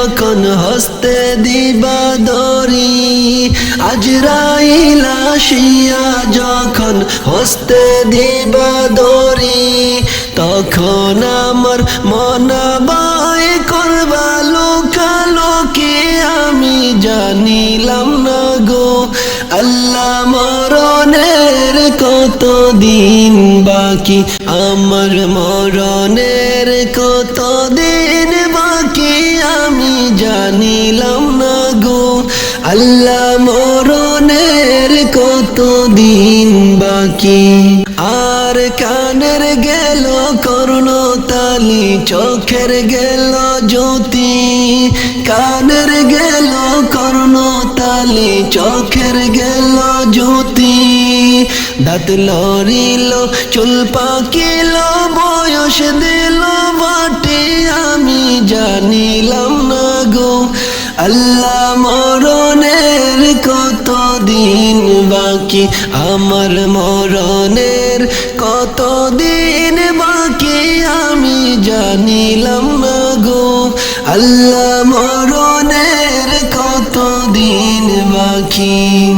যখন হস্তে দিবা দরি আজ রাইলাসিয়া যখন হস্তে দিবা দরি তখন আমার মনাবাই করবা লোকালোকে। আমি জানিলাম না গো, আল্লাহ মরণের কত দিন বাকি? আমার মরণের কত দিন আল্লাহ মরণের কত দিন বাকি? আর কানের গেল করুণ তালি, চোখের গেল জ্যোতি। কানের গেল করুণ তালি, চোখের গেল জ্যোতি। দাঁত লড়িল, চুল পাকিল, বয়স দিল বাটে, আমি জানিলাম না গো। আল্লাহ আমার মরণের কত দিন বাকি আমি জানিলাম না গো। আল্লাহ মরণের কত দিন বাকি?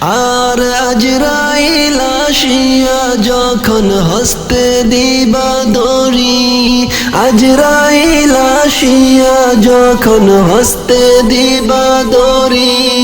আর আজ রাইলাসিয়া যখন হস্তে দিবা দরি আজ রাইলাসিয়া যখন হস্তে দিবা দরি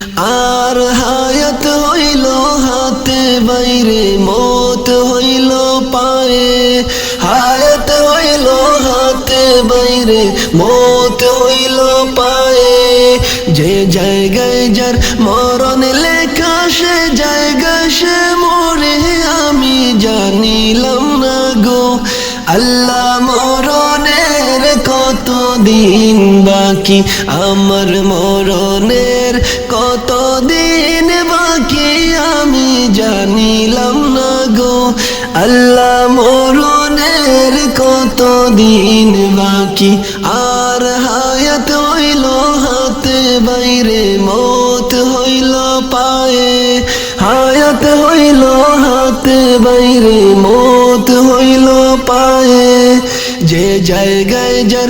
বাইরে, মত হইল পায়ে, হায়াত হইল হাতে বাইরে, মত হইল পায়ে। যে জায়গায় যার মরণ লেখা, সে জায়গা সে মরে, আমি জানিলাম না গো, আল্লাহ মরণের কত দিন বাকি? আমার মরণের কত আল্লাহ মরণের কত দিন বাকি? আর হায়াত হইল হাতে, বাইরে মত হইল পায়ে। হায়াত হইল হাতে, বাইরে মত হইল পায়ে। যে জায়গায় যার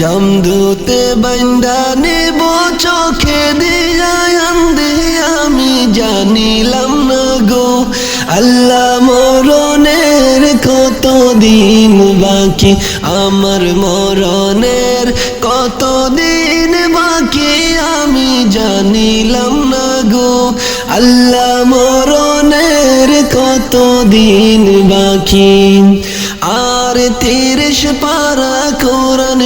জমদূতে বন্দা নেব, চোখে দিয়া আন্দে আমি জানিলাম না গো, আল্লাহ মরণের কত দিন বাকি, আমার মরণের কত দিন বাকি, আমি জানিলাম না গো, আল্লাহ মরণের কত দিন বাকি, আর কোরআন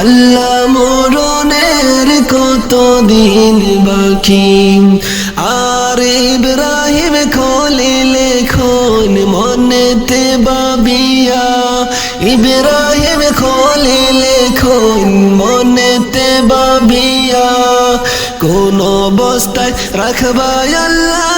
আল্লাহ মরণের কত দিন বাকি? আর ইব্রাহিম খলিলে খন মনেতে বাবিয়া। ইব্রাহিম খলিলে খন মনেতে বাবিয়া। কোন অবস্থায় রাখবাই আল্লাহ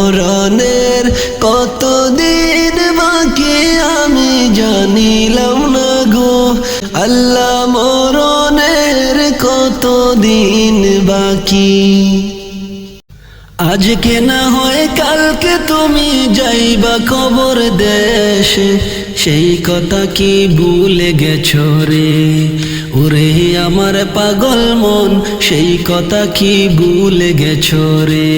কত দিন বাকি? আজকে না হয় কালকে তুমি যাইবা কবর দেশে। সেই কথা কি ভুলে গেছ রে? ওরে আমার পাগল মন, সেই কথা কি ভুলে গেছ রে?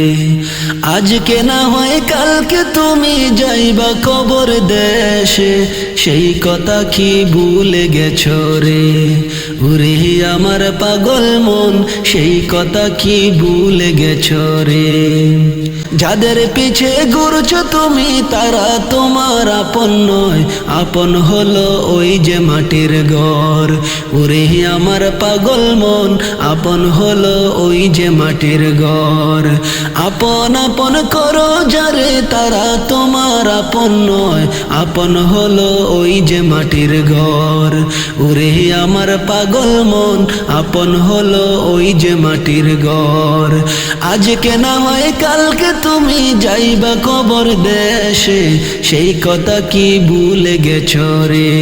আজকে না হয় কালকে তুমি যাইবা কবর দেশে। সেই কথা কি ভুলে গেছ রে? উরে আমার পাগল মন, সেই কথা কি ভুলে গেছ রে? যাদের পিছে ঘুরছো তুমি, তারা তোমার আপন নয়। আপন হলো ওই যে মাটির ঘর। ওরে আমার পাগল মন, আপন হলো ওই যে মাটির ঘর। আপন আপন করো যারে, তারা তোমার আপন নয়। আপন হলো ওই যে মাটির ঘর। ওরে আমার পাগল মন, আপন হলো ওই যে মাটির ঘর। আজকে না হয় কালকে তুমি যাইবা কবর দেশে, সেই কথা কি ভুলে গেছ রে?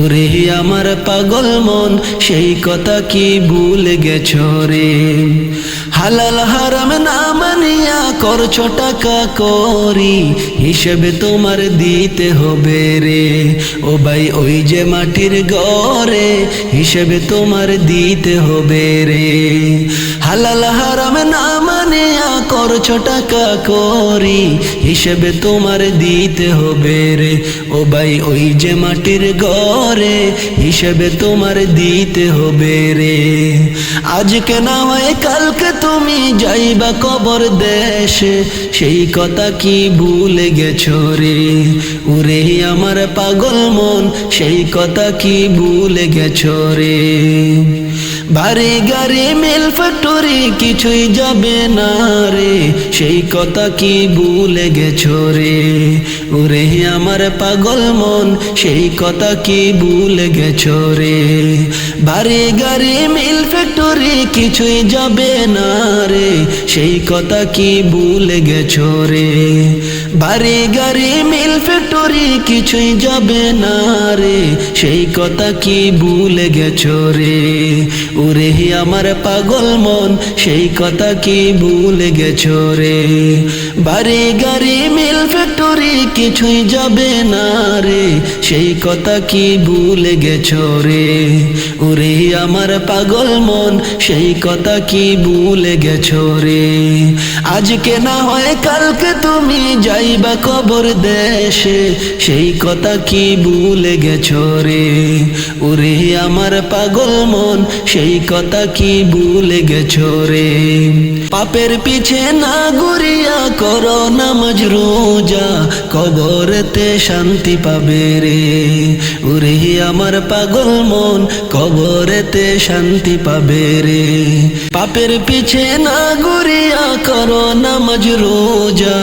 ওরে আমার পাগল মন, সেই কথা কি ভুলে গেছ রে? হালাল হারাম না মানিয়া করছ টাকা করি, হিসেবে তোমার দিতে হবে রে। ও ভাই, ওই যে মাটির গড়ে হিসেবে তোমার দিতে হবে রে। হালাল হারাম না মানিয়া করছ টাকা করি হিসেবে তোমার দিতে হবে রে। ও ভাই, ওই যে মাটির গড়ে হিসেবে তোমার দিতে হবে রে। আজকে না হয় কালকে তুমি যাইবা কবর দেশে? সেই কথা কি ভুলে গেছো রে? ওরে আমার পাগল মন, সেই কথা কি ভুলে গেছো রে? বাড়ি গাড়ি মিল ফ্যাক্টরি কিছুই যাবে না রে। সেই কথা কি ভুলে গেছো রে? ওরে আমার পাগল মন, সেই কথা কি ভুলে গেছো রে? বাড়ি গাড়ি মিল ফ্যাক্টরি কিছুই যাবে না রে। সেই কথা কি ভুলে গেছো রে? বাড়ি গাড়ি মিল ফ্যাক্টরি কিছুই যাবে না রে। সেই কথা কি ভুলে গেছো রে? ওরে আমার পাগল মন, সেই কথা কি ভুলে গেছো রে? বাড়ি গাড়ি মিল ফ্যাক্টরি কিছুই যাবে না রে। সেই কথা কি ভুলে গেছো রে? ওরে আমার পাগল মন, সেই কথা কি ভুলে গেছো রে? আজকে না হয় কালকে তুমি যাইবা কবর দেশে, সেই কথা কি ভুলে গেছো রে? ওরে আমার পাগল মন, সেই কথা কি ভুলে গেছো রে? পাপের পিছে না ঘুরিয়া করো নামাজ রোজা, কবরতে শান্তি পাবে রে। ওরে আমার পাগল মন, কবরেতে শান্তি পাবে রে। পাপের পিছে না ঘুরিয়া করো নামাজ রোজা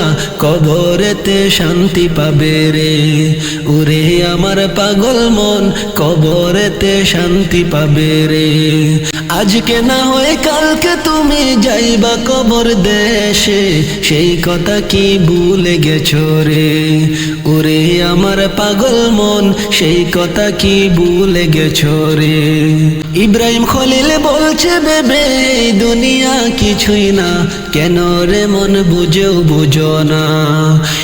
কবরেতে শান্তি পাবে রে। ওরে আমার পাগল মন কবরেতে শান্তি পাবে রে। আজকে না হয় কালকে তুমি যাইবা কবর দেশে, সেই কথা কি ভুলে গেছো রে? ওরে আমার পাগল মন, সেই কথা কি ভুলে গেছো রে? ইব্রাহিম খলিল বলছে, বেবে, এই দুনিয়া কিছুই না। কেন রে মন বুঝেও বুঝো না?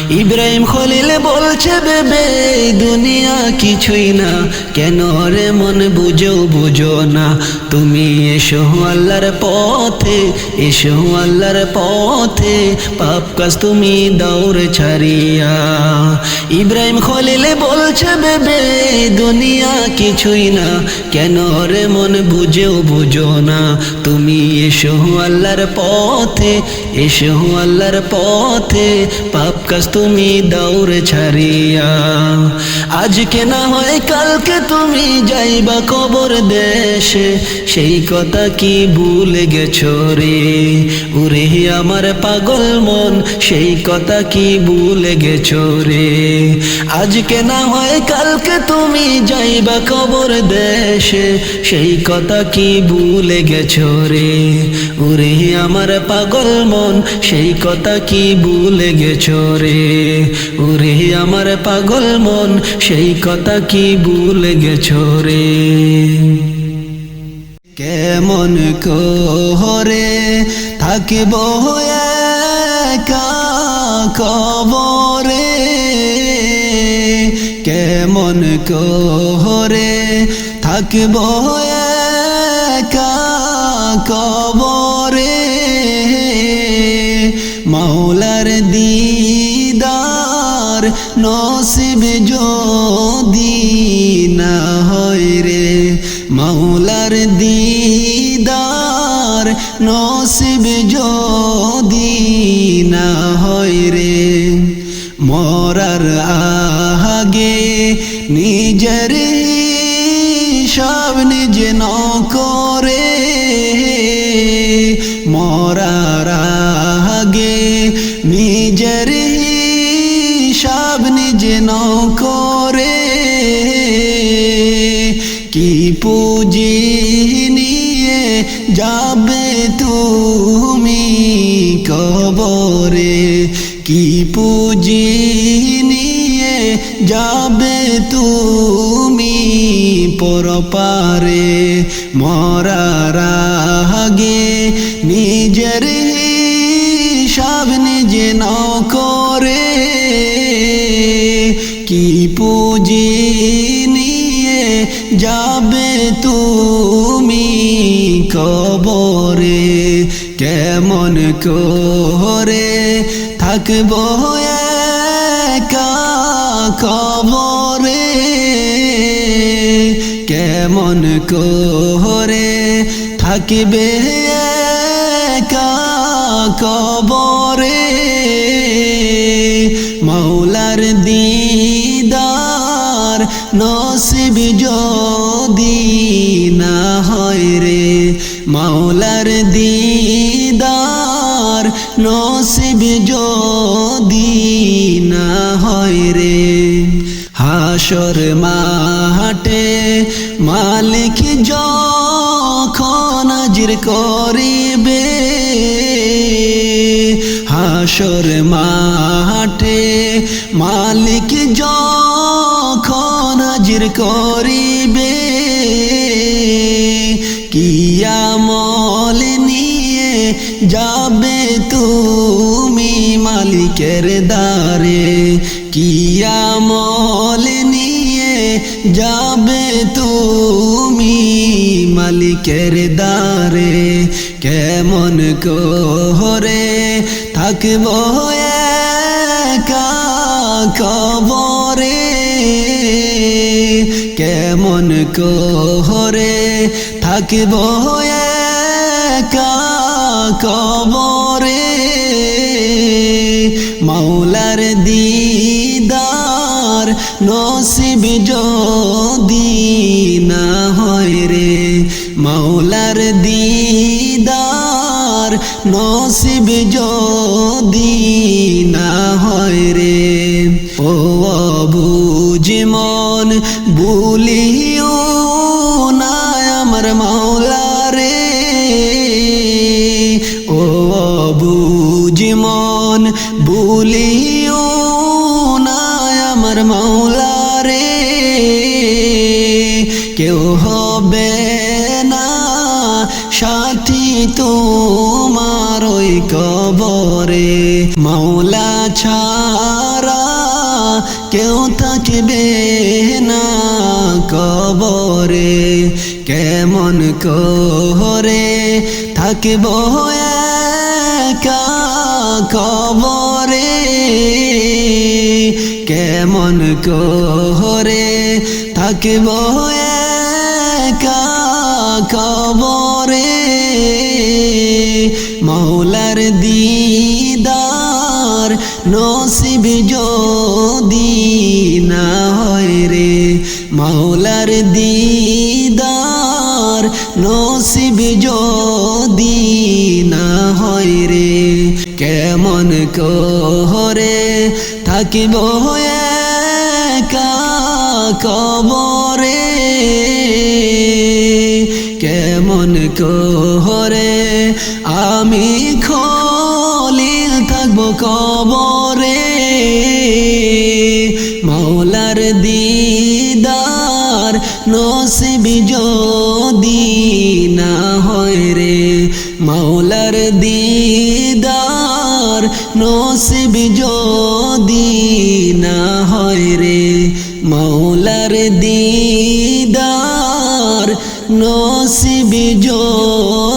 ইব্রাহিম খলিল বলছে, বেবে, এই দুনিয়া কিছুই না। কেন রে মন বুঝেও বুঝো না? তুমি এসো আল্লাহর পথে, এসো আল্লাহর পথে। পাপ কাজ তুমি দৌড় ছাড়িয়া। ইব্রাহিম খলিল বলছে, বেবে দুনিয়া কিছুই না। কেন রে মন বুঝেও বুঝো না। তুমি এসো আল্লাহর পথে, এসো আল্লাহর পথে। পাপ কাজ তুমি দৌড় ছাড়িয়া। আজকে না হয় কালকে তুমি যাইবা কবর দেশে। সেই কথা কি ভুলে গেছো রে? উরে আমার পাগল মন, সেই কথা কি ভুলে গেছো রে? আজকে না হয় কালকে তুমি যাইবা কবর দেশে। সেই কথা কি ভুলে গেছো রে? উরে আমার পাগল মন, সেই কথা কি ভুলে গেছো রে? উরে আমার পাগল মন, সেই কথা কি ভুলে গেছো রে? কেমন কোহরে থাকিব একা কবরে? কেমন কোহরে থাকিব কবরে মৌলার দিদার নসিব যদি না হয় রে মৌলার দিদার নসিব যদি না হয় রে, মরার আগে নিজের সব নিজ ন করে কি পুঁজি নিয়ে যাবে তুমি কবরে? কি পুঁজি নিয়ে যাবে তুমি পরপারে? মরার আগে নিজের সব নিজে ন যাবে তুমি কবরে কেমন করে থাকব কবরে? কেমন করে থাকবে কবরে? মৌলার দিদার নসিব যদি না হয় রে মাওলার দিদার, নসিব যদি না হয় রে হাসর মাহাটে মালিক যখন হাজির করিবে, হাসর মাঠে মালিক যখন হাজির করিবে। কিয়ামল নিয়ে যাবে তুমি মালিকের দ্বারে। কিয়ামল নিয়ে যাবে তুমি মালিকের দ্বারে। কেমন কোহরে থাকব একা কবরে কেমন কোহরে থাকব কবরে? মৌলার দিদার নসিব যদি না হয় রে মৌলার দিদার নসিব যদি না হয় রে। ও মন ভুলিও না আমার মাওলা রে। ও বুঝ মন, ভুলিও না আমার মাওলা রে। কেউ হবে না সাথী তোমার ওই কবরে। মাওলা ছাড়া কেউ থাকবে কবরে, কেমন করে থাকব একা কবরে? কেমন করে থাকব একা কবরে? মৌলার দিদার নসিব যদি না মৌলার দিদার নসিব যদি না হয় রে, কেমন করে থাকিব কবরে? কেমন করে আমি খলিল থাকব কবরে? মৌলার দিদার নসিব যদি না হয় রে, মাওলার দিদার, নসিব যদি না হয় রে, মাওলার দিদার, নসিব যদি